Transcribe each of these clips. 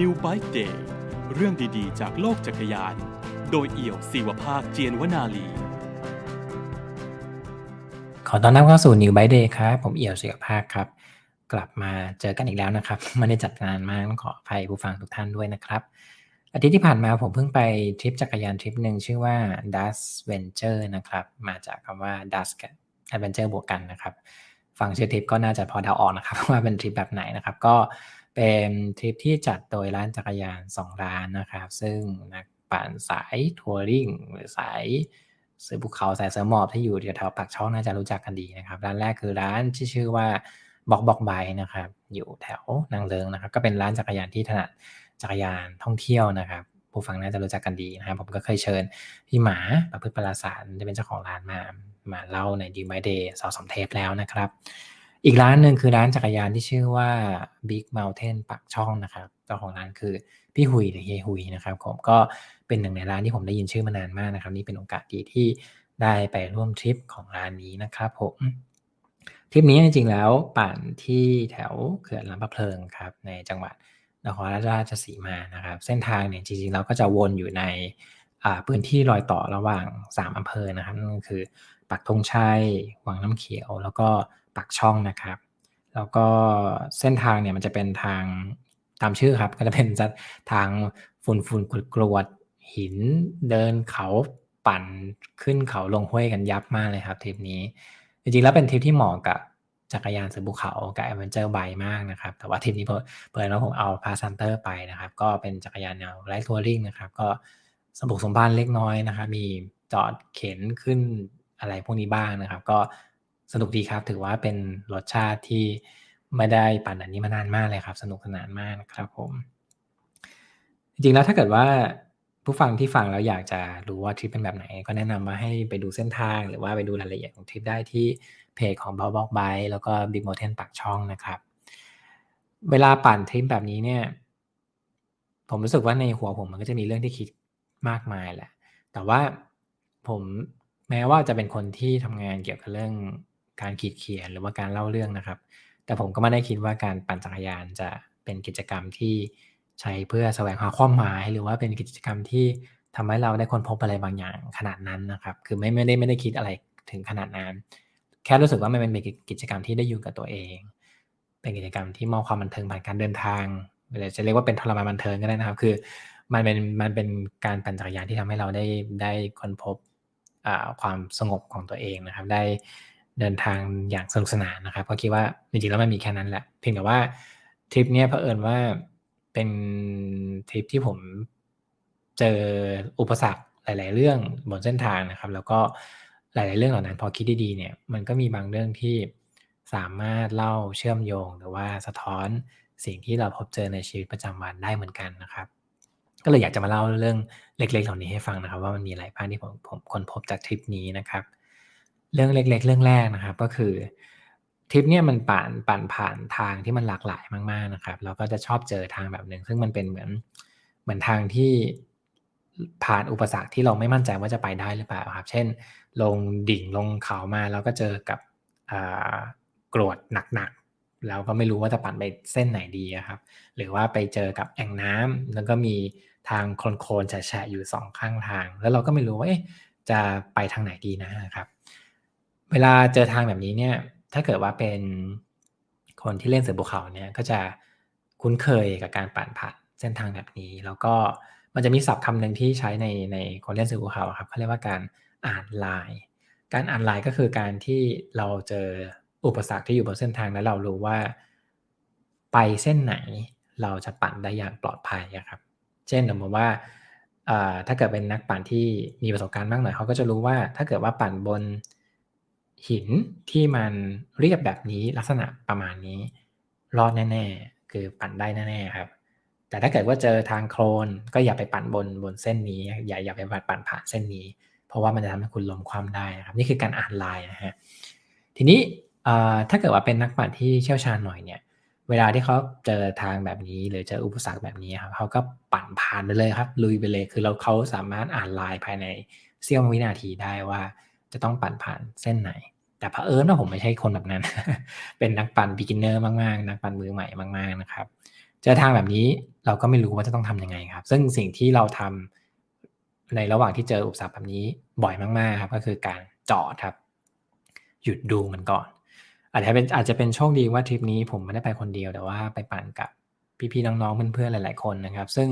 New Bike Day เรื่องดีๆ จากโลกจักรยาน โดยเอี่ยวศิวภาคเจียนวนาลี ขอต้อนรับเข้าสู่ New By Day ครับ ผมเอี่ยวศิวภาคครับ กลับมาเจอกันอีกแล้วนะครับ ไม่ได้จัดงานมากต้องขออภัยผู้ฟังทุกท่านด้วยนะครับ อาทิตย์ที่ผ่านมาผมเพิ่งไปทริปจักรยานทริปหนึ่งชื่อว่า Dust Venture นะครับ มาจากคำว่า Dust Adventure บวกกันนะครับ ฟังชื่อทริปก็น่าจะพอเดาออกนะครับว่าเป็นทริปแบบไหนนะครับ ก็เป็นทริปที่จัดโดยร้านจักรยาน 2 ร้านนะครับ ซึ่งนักปั่นสายทัวริงหรือสายเสือภูเขาสายเสือหมอบที่อยู่แถวปากช่องน่าจะรู้จักกันดีนะครับ ร้านแรกคือร้านที่ชื่อว่าบอกบอกไบนะครับ อยู่แถวนางเลิงนะครับ ก็เป็นร้านจักรยานที่ถนัดจักรยานท่องเที่ยวนะครับ ผู้ฟังน่าจะรู้จักกันดีนะครับผมก็เคยเชิญพี่หมาประพฤติปราสารที่เป็นเจ้าของร้านมา มาเล่าในดีม y เดย์สองสามเทปแล้วนะครับ อีกร้านหนึ่งคือร้านจักรยานที่ชื่อว่า Big Mountain ปักช่องนะครับเจ้าของร้านคือพี่หุยหรือเฮยหุยนะครับผมก็เป็นหนึ่งในร้านที่ผมได้ยินชื่อมานานมากนะครับ นี่เป็นโอกาสดีที่ได้ไปร่วมทริปของร้านนี้นะครับผมทริปนี้จริงๆแล้วปั่นที่แถวเขื่อนลำพะเพลิงครับในจังหวัดนครราชสีมานะครับ เส้นทางเนี่ยจริงๆแล้วก็จะวนอยู่ในพื้นที่รอยต่อระหว่าง 3อำเภอนะครับนั่นคือ ปักธงชัย วังน้ำเขียว แล้วก็ปักช่องนะครับ แล้วก็เส้นทางเนี่ยมันจะเป็นทางตามชื่อครับ ก็จะเป็นทางฝุ่นฝุ่นกรวดกรวดหินเดินเขาปั่นขึ้นเขาลงห้วยกันยับมากเลยครับทริปนี้ จริงๆแล้วเป็นทริปที่เหมาะกับจักรยานสือภูเขากับแอดเวนเจอร์ไบมากนะครับ แต่ว่าทริปนี้เปิดแล้วผมเอาพาซันเตอร์ไปนะครับ ก็เป็นจักรยานแนวไลท์ทัวริงนะครับ ก็สมบุกสมบันเล็กน้อยนะครับ มีจอดเข็นขึ้น อะไรพวกนี้บ้างนะครับ ก็สนุกดีครับ ถือว่าเป็นรสชาติที่ไม่ได้ปั่นอันนี้มานานมากเลยครับ สนุกสนานมากนะครับผม จริงๆแล้วถ้าเกิดว่าผู้ฟังที่ฟังแล้วอยากจะรู้ว่าทริปเป็นแบบไหน ก็แนะนำว่าให้ไปดูเส้นทาง หรือว่าไปดูรายละเอียดของทริปได้ที่เพจของ b o b o k b i แล้วก็ Big Mountain ปากช่องนะครับ เวลาปั่นทริปแบบนี้เนี่ย ผมรู้สึกว่าในหัวผมมันก็จะมีเรื่องที่คิดมากมายแหละ แต่ว่าผม แม้ว่าจะเป็นคนที่ทำงานเกี่ยวกับเรื่องการขีดเขียนหรือว่าการเล่าเรื่องนะครับ แต่ผมก็ไม่ได้คิดว่าการปั่นจักรยานจะเป็นกิจกรรมที่ใช้เพื่อแสวงหาความหมาย หรือว่าเป็นกิจกรรมที่ทำให้เราได้ค้นพบอะไรบางอย่างขนาดนั้นนะครับ คือไม่ไม่ได้ไม่ได้คิดอะไรถึงขนาดนั้น แค่รู้สึกว่ามันเป็นกิจกรรมที่ได้อยู่กับตัวเอง เป็นกิจกรรมที่มอบความบันเทิงผ่านการเดินทางหรือจะเรียกว่าเป็นทรมานบันเทิงก็ได้นะครับ คือ มันเป็นมันเป็นการปั่นจักรยานที่ทำให้เราได้ได้ค้นพบ ความสงบของตัวเองนะครับ ได้เดินทางอย่างสนุกสนานนะครับก็คิดว่าจริงๆแล้วมันมีแค่นั้นแหละ เพียงแต่ว่าทริปเนี้ยเผอิญว่าเป็นทริปที่ผมเจออุปสรรคหลาย ๆ เรื่องบนเส้นทางนะครับ แล้วก็หลาย ๆ เรื่องเหล่านั้นพอคิดดีๆเนี่ยมันก็มีบางเรื่องที่สามารถเล่าเชื่อมโยง หรือว่าสะท้อนสิ่งที่เราพบเจอในชีวิตประจำวันได้เหมือนกันนะครับ ก็เลยอยากจะมาเล่าเรื่องเล็ก ๆ เหล่านี้ให้ฟังนะครับ ว่ามันมีอะไรบ้างที่ผมผมคนพบจากทริปนี้นะครับ เรื่องเล็ก ๆ เรื่องแรกนะครับ ก็คือทริปเนี่ยมันปั่นปั่นผ่านทางที่มันหลากหลายมากๆนะครับ แล้วก็จะชอบเจอทางแบบหนึ่งซึ่งมันเป็นเหมือนเหมือนทางที่ผ่านอุปสรรคที่เราไม่มั่นใจว่าจะไปได้หรือเปล่าครับ เช่น ลงดิ่งลงเขามาแล้วก็เจอกับกรวดหนัก แล้วก็ไม่รู้ว่าจะปั่นไปเส้นไหนดีครับ หรือว่าไปเจอกับแอ่งน้ำแล้วก็มีทางโคลนๆแฉะอยู่สองข้างทาง แล้วเราก็ไม่รู้ว่าจะไปทางไหนดีนะครับ เวลาเจอทางแบบนี้เนี่ย ถ้าเกิดว่าเป็นคนที่เล่นเสือภูเขาเนี่ยก็จะคุ้นเคยกับการปั่นผ่านเส้นทางแบบนี้ แล้วก็มันจะมีศัพท์คำหนึ่งที่ใช้ในในคนเล่นเสือภูเขาครับเขาเรียกว่าการอ่านลาย การอ่านลายก็คือการที่เราเจอ อุปสรรคที่อยู่บนเส้นทางแล้วเรารู้ว่า ไปเส้นไหนเราจะปั่นได้อย่างปลอดภัยครับ เช่นสมมติว่าถ้าเกิดเป็นนักปั่นที่มีประสบการณ์มากหน่อยเขาก็จะรู้ว่า ถ้าเกิดว่าปั่นบนหินที่มันเรียบแบบนี้ลักษณะประมาณนี้ รอดแน่ๆ คือปั่นได้แน่ๆครับ แต่ถ้าเกิดว่าเจอทางโคลนก็อย่าไปปั่นบนบนเส้นนี้ อย่าอย่าไปปั่นผ่านเส้นนี้ เพราะว่ามันจะทำให้คุณล้มความได้นะครับ นี่คือการอ่านลายนะฮะทีนี้ ถ้าเกิดว่าเป็นนักปั่นที่เชี่ยวชาญหน่อยเนี่ย เวลาที่เขาเจอทางแบบนี้ หรือเจออุปสรรคแบบนี้ครับ เขาก็ปั่นผ่านไปเลยครับ ลุยไปเลย คือเราเขาสามารถอ่านลายภายในเสี้ยววินาทีได้ว่า จะต้องปั่นผ่านเส้นไหน แต่เผอิญว่าผมไม่ใช่คนแบบนั้น เป็นนักปั่น beginner มากๆ นักปั่นมือใหม่มาก ๆ นะครับ เจอทางแบบนี้เราก็ไม่รู้ว่าจะต้องทำยังไงครับ ซึ่งสิ่งที่เราทำในระหว่างที่เจออุปสรรคแบบนี้บ่อยมาก ๆ ครับ ก็คือการจอดครับ หยุดดูมันก่อน อาจจะเป็นอาจจะเป็นโชคดีว่าทริปนี้ผมไม่ได้ไปคนเดียวแต่ว่าไปปั่นกับพี่ๆน้องๆเพื่อนๆหลาย ๆคนนะครับ ซึ่ง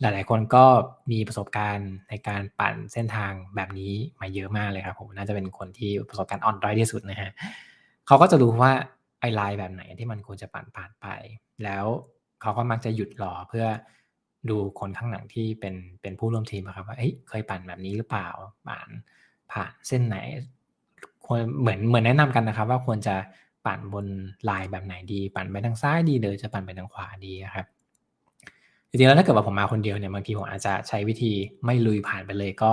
หลายๆคนก็มีประสบการณ์ในการปั่นเส้นทางแบบนี้มาเยอะมากเลยครับ ผมน่าจะเป็นคนที่ประสบการณ์อ่อนด้อยที่สุดนะฮะเขาก็จะรู้ว่าไอ้ลายแบบไหนที่มันควรจะปั่นผ่านไป แล้วเขาก็มักจะหยุดรอเพื่อดูคนข้างหลังที่เป็นเป็นผู้ร่วมทีมครับว่าเฮ้ยเคยปั่นแบบนี้หรือเปล่าปั่นผ่านเส้นไหน ควรเหมือนเหมือนแนะนำกันนะครับ ว่าควรจะปั่นบนลายแบบไหนดี ปั่นไปทางซ้ายดีหรือจะปั่นไปทางขวาดีครับจริงๆแล้วถ้าเกิดว่าผมมาคนเดียวเนี่ยบางทีผมอาจจะใช้วิธีไม่ลุยผ่านไปเลยก็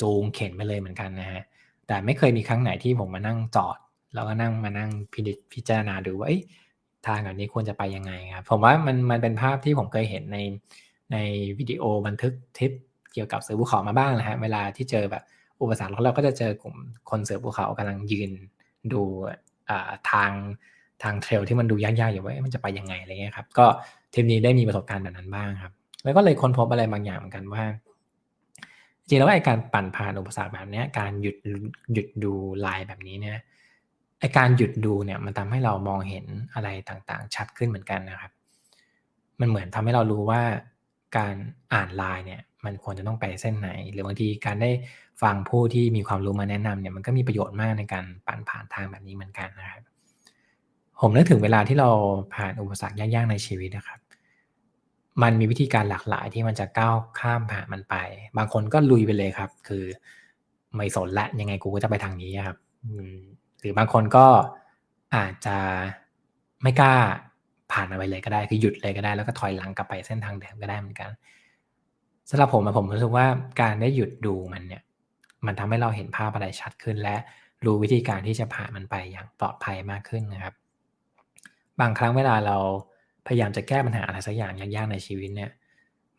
จูงเข็นไปเลยเหมือนกันนะฮะแต่ไม่เคยมีครั้งไหนที่ผมมานั่งจอด แล้วก็นั่งมานั่งพิจพิจารณาดูว่าทางแบบนี้ควรจะไปยังไงครับผมว่ามันมันเป็นภาพที่ผมเคยเห็นในในวิดีโอบันทึกทริปเกี่ยวกับเสือภูเขามาบ้างนะฮะเวลาที่เจอแบบ อุปสรรคแล้วเราก็จะเจอกลุ่มคนเสือภูเขากำลังยืนดูทางทางเทรลที่มันดูยากๆอยู่ว่ามันจะไปยังไงอะไรเงี้ยครับ ก็ทริปนี้ได้มีประสบการณ์แบบนั้นบ้างครับ แล้วก็เลยค้นพบอะไรบางอย่างเหมือนกันว่า จริงแล้วไอ้การปั่นผ่านอุปสรรคแบบนี้การหยุดหยุดดูลายแบบนี้เนี่ยไอการหยุดดูเนี่ยมันทำให้เรามองเห็นอะไรต่างๆ ชัดขึ้นเหมือนกันนะครับ มันเหมือนทำให้เรารู้ว่าการอ่านลายเนี่ย มันควรจะต้องไปเส้นไหน หรือบางทีการได้ฟังผู้ที่มีความรู้มาแนะนำเนี่ยมันก็มีประโยชน์มากในการปั่นผ่านทางแบบนี้เหมือนกันนะครับผมนึกถึงเวลาที่เราผ่านอุปสรรคยากๆในชีวิตนะครับ มันมีวิธีการหลากหลายที่มันจะก้าวข้ามผ่านมันไป บางคนก็ลุยไปเลยครับ คือไม่สนละยังไงกูก็จะไปทางนี้ครับหรือบางคนก็อาจจะไม่กล้าผ่านไปเลยก็ได้ คือหยุดเลยก็ได้ แล้วก็ถอยหลังกลับไปเส้นทางเดิมก็ได้เหมือนกัน สำหรับผมผมรู้สึกว่าการได้หยุดดูมันเนี่ย มันทำให้เราเห็นภาพอะไรชัดขึ้น และรู้วิธีการที่จะผ่านมันไปอย่างปลอดภัยมากขึ้นนะครับ บางครั้งเวลาเราพยายามจะแก้ปัญหาอะไรสักอย่างยากๆในชีวิตเนี่ย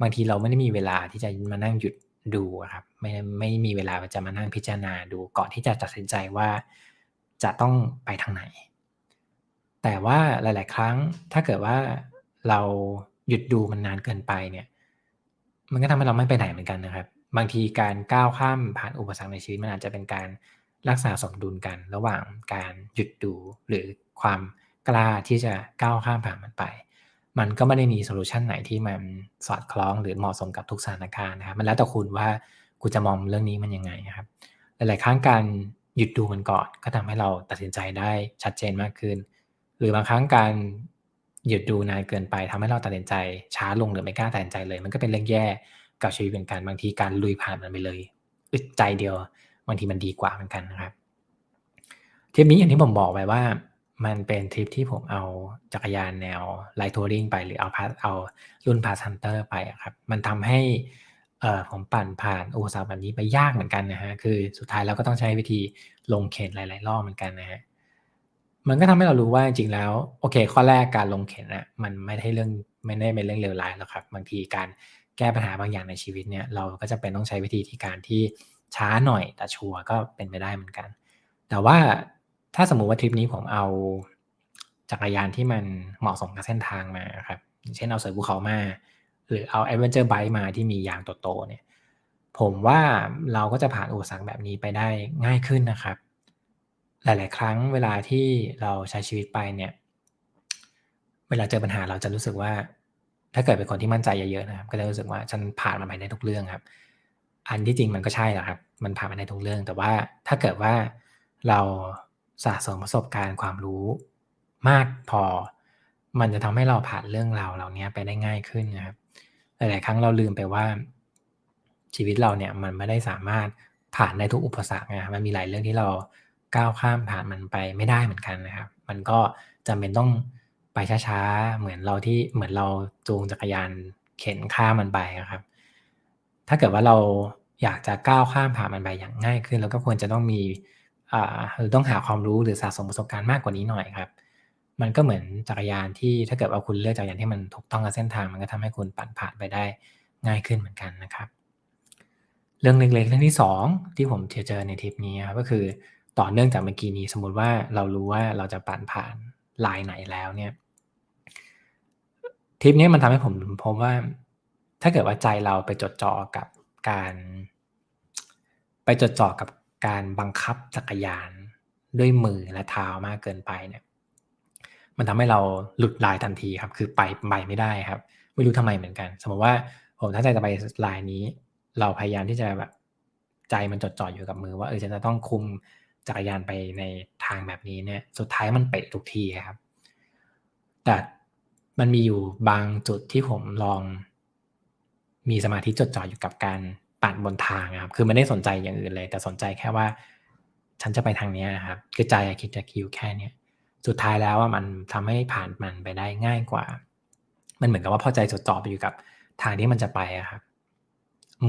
บางทีเราไม่ได้มีเวลาที่จะมานั่งหยุดดูครับไม่ไม่มีเวลาจะมานั่งพิจารณาดูก่อนที่จะตัดสินใจว่าจะต้องไปทางไหน แต่ว่าหลาย ๆ ครั้งถ้าเกิดว่าเราหยุดดูมันนานเกินไปเนี่ย มันก็ทำให้เราไม่ไปไหนเหมือนกันนะครับ บางทีการก้าวข้ามผ่านอุปสรรคในชีวิตมันอาจจะเป็นการรักษาสมดุลกัน ระหว่างการหยุดดูหรือความกล้าที่จะก้าวข้ามผ่านมันไป มันก็ไม่ได้มีโซลูชันไหนที่มันสอดคล้องหรือเหมาะสมกับทุกสถานการณ์นะครับ มันแล้วแต่คุณว่าคุณจะมองเรื่องนี้มันยังไงนะครับ หลาย ๆ ครั้งการหยุดดูมันก่อน ก็ทำให้เราตัดสินใจได้ชัดเจนมากขึ้น หรือบางครั้งการ หยุดดูนานเกินไปทำให้เราตัดสินใจช้าลงหรือไม่กล้าตัดสินใจเลย มันก็เป็นเรื่องแย่กับชีวิตเป็นการบางทีการลุยผ่านมันไปเลยอึดใจเดียวบางทีมันดีกว่าเหมือนกันนะครับทริปนี้อย่างที่ผมบอกไปว่า มันเป็นทริปที่ผมเอาจักรยานแนวไลท์ทัวริงไปหรือเอาพาเอารุ่นพาซันเตอร์ไปครับมันทำให้เอ่อผมปั่นผ่านอุปสรรคแบบนี้ไปยากเหมือนกันนะฮะคือสุดท้ายเราก็ต้องใช้วิธีลงเข็นหลาย ๆ รอบเหมือนกันนะฮะ มันก็ทำให้เรารู้ว่าจริงแล้ว โอเค ข้อแรกการลงเข็นนะมันไม่ได้เรื่องไม่ได้เป็นเรื่องเลวร้ายหรอกครับบางทีการแก้ปัญหาบางอย่างในชีวิตเนี่ยเราก็จะเป็นต้องใช้วิธีที่การที่ช้าหน่อยแต่ชัวร์ก็เป็นไปได้เหมือนกัน แต่ว่าถ้าสมมุติว่าทริปนี้ผมเอาจักรยานที่มันเหมาะสมกับเส้นทางมาครับเช่นเอาเสือภูเขามา หรือเอา Adventure Bike มาที่มียางโตๆเนี่ย ผมว่าเราก็จะผ่านอุปสรรคแบบนี้ไปได้ง่ายขึ้นนะครับ หลาย ๆ ครั้งเวลาที่เราใช้ชีวิตไปเนี่ย เวลาเจอปัญหาเราจะรู้สึกว่า ถ้าเกิดเป็นคนที่มั่นใจเยอะๆนะครับ ก็จะรู้สึกว่าฉันผ่านมันไปได้ทุกเรื่องครับ อันที่จริงมันก็ใช่แหละครับ มันผ่านไปได้ทุกเรื่อง แต่ว่าถ้าเกิดว่าเราสะสมประสบการณ์ความรู้มากพอ มันจะทำให้เราผ่านเรื่องราวเหล่านี้ไปได้ง่ายขึ้นนะครับ หลาย ๆ ครั้งเราลืมไปว่าชีวิตเราเนี่ยมันไม่ได้สามารถผ่านในทุกอุปสรรคนะมันมีหลายเรื่องที่เรา ก้าวข้ามผ่านมันไปไม่ได้เหมือนกันนะครับ มันก็จำเป็นต้องไปช้าๆ เหมือนเราที่เหมือนเราจูงจักรยานเข็นข้ามมันไปครับ ถ้าเกิดว่าเราอยากจะก้าวข้ามผ่านมันไปอย่างง่ายขึ้นเราก็ควรจะต้องมีหรือต้องหาความรู้หรือสะสมประสบการณ์มากกว่านี้หน่อยครับ มันก็เหมือนจักรยานที่ถ้าเกิดว่าคุณเลือกจักรยานที่มันถูกต้องกับเส้นทางมันก็ทำให้คุณปั่นผ่านไปได้ง่ายขึ้นเหมือนกันนะครับ เรื่องเล็กๆเรื่องที่ 2 ที่ผมเจอในทริปนี้ครับก็คือ ต่อเนื่องจากเมื่อกี้นี้สมมุติว่าเรารู้ว่าเราจะปั่นผ่านลายไหนแล้วเนี่ยทริปนี้มันทำให้ผมพบว่า ถ้าเกิดว่าใจเราไปจดจ่อกับการ ไปจดจ่อกับการบังคับจักรยานด้วยมือและเท้ามากเกินไปเนี่ยมันทำให้เราหลุดลายทันทีครับ คือไปไปไม่ได้ครับ ไม่รู้ทำไมเหมือนกัน สมมติว่าผมถ้าใจจะไปลายนี้ เราพยายามที่จะแบบใจมันจดจ่ออยู่กับมือว่าเออฉันจะต้องคุม จักรยานไปในทางแบบนี้เนี่ยสุดท้ายมันเป๊ะทุกทีครับ แต่มันมีอยู่บางจุดที่ผมลอง มีสมาธิจดจ่ออยู่กับการปั่นบนทางครับ คือไม่ได้สนใจอย่างอื่นเลย แต่สนใจแค่ว่า ฉันจะไปทางนี้ครับ คือใจคิดจะคิวแค่เนี้ยสุดท้ายแล้วว่ามันทำให้ผ่านมันไปได้ง่ายกว่า มันเหมือนกับว่าพอใจจดจ่อไปอยู่กับทางที่มันจะไปครับ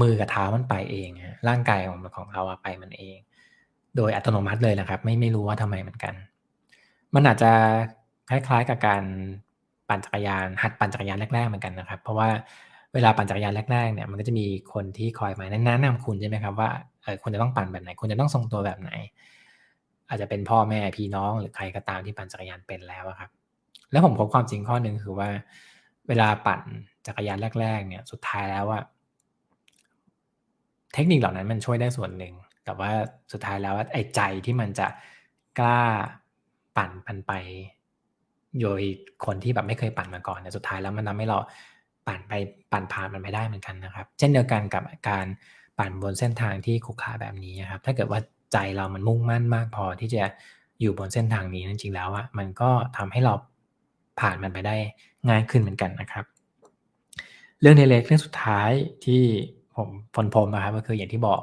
มือกับเท้ามันไปเองร่างกายของของเราไปมันเอง โดยอัตโนมัติเลยนะครับ ไม่ไม่รู้ว่าทำไมเหมือนกัน มันอาจจะคล้ายๆกับการปั่นจักรยาน หัดปั่นจักรยานแรกๆเหมือนกันนะครับ เพราะว่าเวลาปั่นจักรยานแรกๆเนี่ยมันก็จะมีคนที่คอยมาแนะนำคุณใช่ไหมครับว่าเออคุณจะต้องปั่นแบบไหนคุณจะต้องทรงตัวแบบไหน อาจจะเป็นพ่อแม่พี่น้องหรือใครก็ตามที่ปั่นจักรยานเป็นแล้วครับ แล้วผมพบความจริงข้อหนึ่งคือว่า เวลาปั่นจักรยานแรก ๆ เนี่ย สุดท้ายแล้วว่า เทคนิคเหล่านั้นมันช่วยได้ส่วนหนึ่ง แต่ว่าสุดท้ายแล้วไอ้ใจที่มันจะกล้าปั่นมันไป โดยคนที่แบบไม่เคยปั่นมาก่อนเนี่ยสุดท้ายแล้วมันทำให้เราปั่นไปปั่นผ่านมันไม่ได้เหมือนกันนะครับ เช่นเดียวกันกับการปั่นบนเส้นทางที่ขุขระแบบนี้นะครับ ถ้าเกิดว่าใจเรามันมุ่งมั่นมากพอที่จะอยู่บนเส้นทางนี้จริงๆแล้วอะมันก็ทำให้เราผ่านมันไปได้ง่ายขึ้นเหมือนกันนะครับ เรื่องเล็กเรื่องสุดท้ายที่ผมพลพรมนะครับก็คืออย่างที่บอก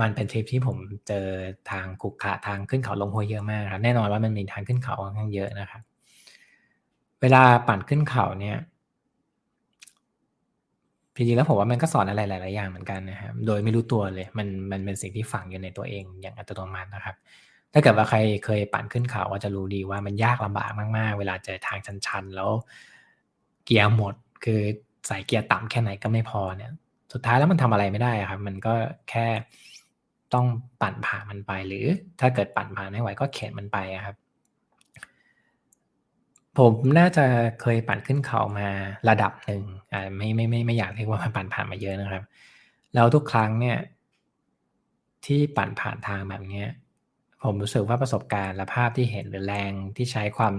มันเป็นทริปที่ผมเจอทางขรุขะทางขึ้นเขาลงห้วยเยอะมากครับแน่นอนว่ามันมีทางขึ้นเขาค่อนข้างเยอะนะครับ เวลาปั่นขึ้นเขาเนี่ยจริงๆแล้วผมว่ามันก็สอนอะไรหลาย ๆ อย่างเหมือนกันนะครับโดยไม่รู้ตัวเลย มันมันเป็นสิ่งที่ฝังอยู่ในตัวเองอย่างอัตโนมัตินะครับ ถ้าเกิดว่าใครเคยปั่นขึ้นเขาก็จะรู้ดีว่ามันยากลำบากมาก ๆ เวลาเจอทางชัน ๆ แล้วเกียร์หมด คือใส่เกียร์ต่ำแค่ไหนก็ไม่พอเนี่ย สุดท้ายแล้วมันทำอะไรไม่ได้ครับ มันก็แค่ ต้องปั่นผ่านมันไป หรือถ้าเกิดปั่นผ่านไม่ไหวก็เข็นมันไปครับ ผมน่าจะเคยปั่นขึ้นเขามาระดับหนึ่งอ่าไม่ไม่ไม่ไม่อยากเรียกว่ามันปั่นผ่านมาเยอะนะครับ แล้วทุกครั้งเนี่ยที่ปั่นผ่านทางแบบเนี้ยผมรู้สึกว่าประสบการณ์และภาพที่เห็นหรือแรงที่ใช้ความ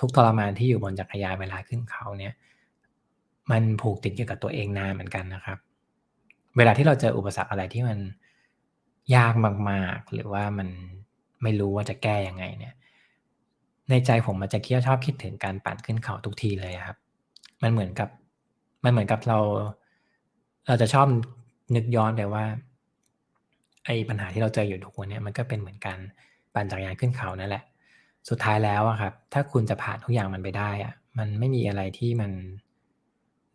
ทุกทรมานที่อยู่บนจักรยานเวลาขึ้นเขาเนี่ย มันผูกติดอยู่กับตัวเองนานเหมือนกันนะครับ เวลาที่เราเจออุปสรรคอะไรที่มัน ยากมากๆ หรือว่ามันไม่รู้ว่าจะแก้ยังไงเนี่ย ในใจผมมันจะเคี่ยวชอบคิดถึงการปั่นขึ้นเขาทุกทีเลยครับ มันเหมือนกับ มันเหมือนกับเรา เราจะชอบนึกย้อนไปว่า ไอ้ปัญหาที่เราเจออยู่ทุกวันเนี่ยมันก็เป็นเหมือนกันปั่นจักรยานขึ้นเขานั่นแหละ สุดท้ายแล้วอะครับ ถ้าคุณจะผ่านทุกอย่างมันไปได้อะมันไม่มีอะไรที่มัน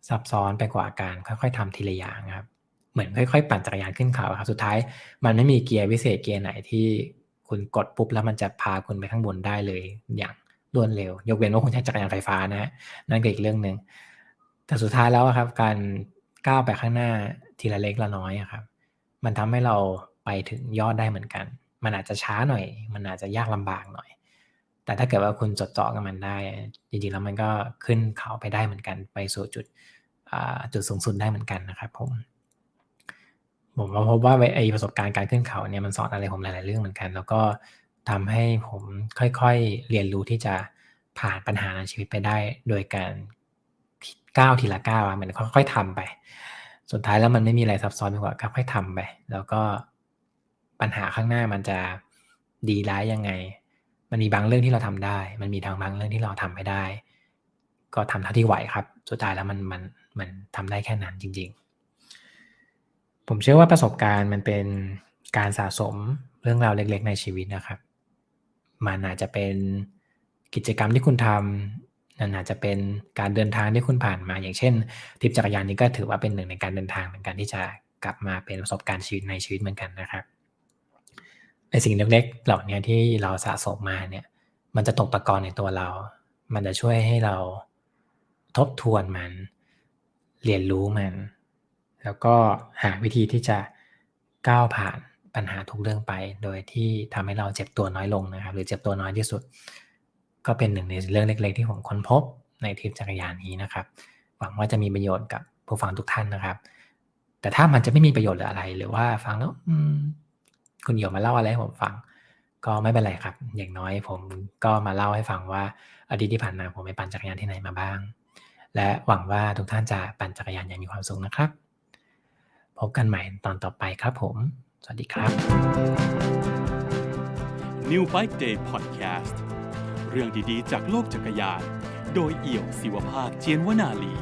ซับซ้อนไปกว่าการค่อย ๆทำทีละอย่างครับ เหมือนค่อยๆ ปั่นจักรยานขึ้นเขาครับ สุดท้ายมันไม่มีเกียร์วิเศษเกียร์ไหนที่คุณกดปุ๊บแล้วมันจะพาคุณไปข้างบนได้เลยอย่างรวดเร็ว ยกเว้นว่าคุณใช้จักรยานไฟฟ้านะฮะนั่นก็อีกเรื่องหนึ่งแต่สุดท้ายแล้วครับ การก้าวไปข้างหน้าทีละเล็กละน้อยครับ มันทำให้เราไปถึงยอดได้เหมือนกัน มันอาจจะช้าหน่อย มันอาจจะยากลำบากหน่อย แต่ถ้าเกิดว่าคุณจดจ่อกับมันได้ จริงๆแล้วมันก็ขึ้นเขาไปได้เหมือนกัน ไปสู่จุดจุดสูงสุดได้เหมือนกันนะครับผม ผมมาพบว่าไอประสบการณ์การขึ้นเขาเนี่ยมันสอนอะไรผมหลาย ๆ เรื่องเหมือนกัน แล้วก็ทำให้ผมค่อยๆเรียนรู้ที่จะผ่านปัญหาในชีวิตไปได้ โดยการก้าวทีละก้าวเหมือนค่อย ๆทำไป สุดท้ายแล้วมันไม่มีอะไรซับซ้อนไปกว่าค่อยๆทำไป แล้วก็ปัญหาข้างหน้ามันจะดีร้ายยังไง มันมีบางเรื่องที่เราทำได้ มันมีทางบางเรื่องที่เราทำไม่ได้ ก็ทำเท่าที่ไหวครับ สุดท้ายแล้วมันมันมันทำได้แค่นั้นจริง ๆ ผมเชื่อว่าประสบการณ์มันเป็นการสะสมเรื่องราวเล็ก ๆ ในชีวิตนะครับ มันอาจจะเป็นกิจกรรมที่คุณทำนั่นอาจจะเป็นการเดินทางที่คุณผ่านมา อย่างเช่นทริปจักรยานนี้ก็ถือว่าเป็นหนึ่งในการเดินทางเหมือนกันที่จะกลับมาเป็นประสบการณ์ชีวิตในชีวิตเหมือนกันนะครับไอสิ่งเล็กๆเหล่านี้ที่เราสะสมมาเนี่ย มันจะตกตะกอนในตัวเรา มันจะช่วยให้เราทบทวนมัน เรียนรู้มัน แล้วก็หาวิธีที่จะก้าวผ่านปัญหาทุกเรื่องไป โดยที่ทำให้เราเจ็บตัวน้อยลงนะครับ หรือเจ็บตัวน้อยที่สุด ก็เป็นหนึ่งในเรื่องเล็ก ๆ ที่ผมค้นพบในทริปจักรยานนี้นะครับ หวังว่าจะมีประโยชน์กับผู้ฟังทุกท่านนะครับ แต่ถ้ามันจะไม่มีประโยชน์หรืออะไร หรือว่าฟังแล้วคุณเหี่ยวมาเล่าอะไรให้ผมฟัง ก็ไม่เป็นไรครับ อย่างน้อยผมก็มาเล่าให้ฟังว่าอาทิตที่ผ่านมาผมไปปั่นจักรยานที่ไหนมาบ้าง และหวังว่าทุกท่านจะปั่นจักรยานอย่างมีความสุขนะครับ พบกันใหม่ตอนต่อไปครับผม สวัสดีครับ New Bike Day Podcast เรื่องดีๆ จากโลกจักรยาน โดยเอี่ยวศิวภาคเจียนวนาลี